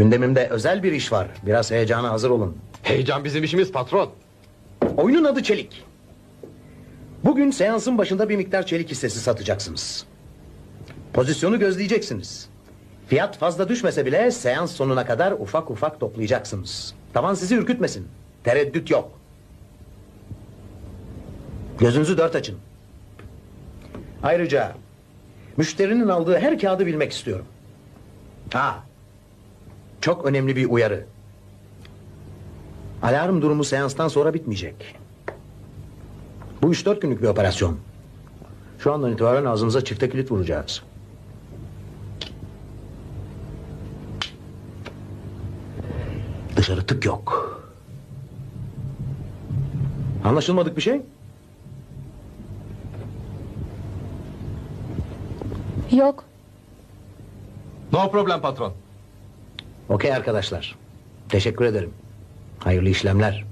Gündemimde özel bir iş var. Biraz heyecana hazır olun. Heyecan bizim işimiz patron. Oyunun adı Çelik. Bugün seansın başında bir miktar çelik hissesi satacaksınız. Pozisyonu gözleyeceksiniz. Fiyat fazla düşmese bile seans sonuna kadar ufak ufak toplayacaksınız. Tavan sizi ürkütmesin. Tereddüt yok. Gözünüzü dört açın. Ayrıca müşterinin aldığı her kağıdı bilmek istiyorum. Ha, çok önemli bir uyarı. Alarm durumu seanstan sonra bitmeyecek. Bu üç dört günlük bir operasyon. Şu andan itibaren ağzınıza çifte kilit vuracağız. Dışarı tık yok. Anlaşılmadık bir şey? Yok. No problem patron. Okey arkadaşlar. Teşekkür ederim. Hayırlı işlemler.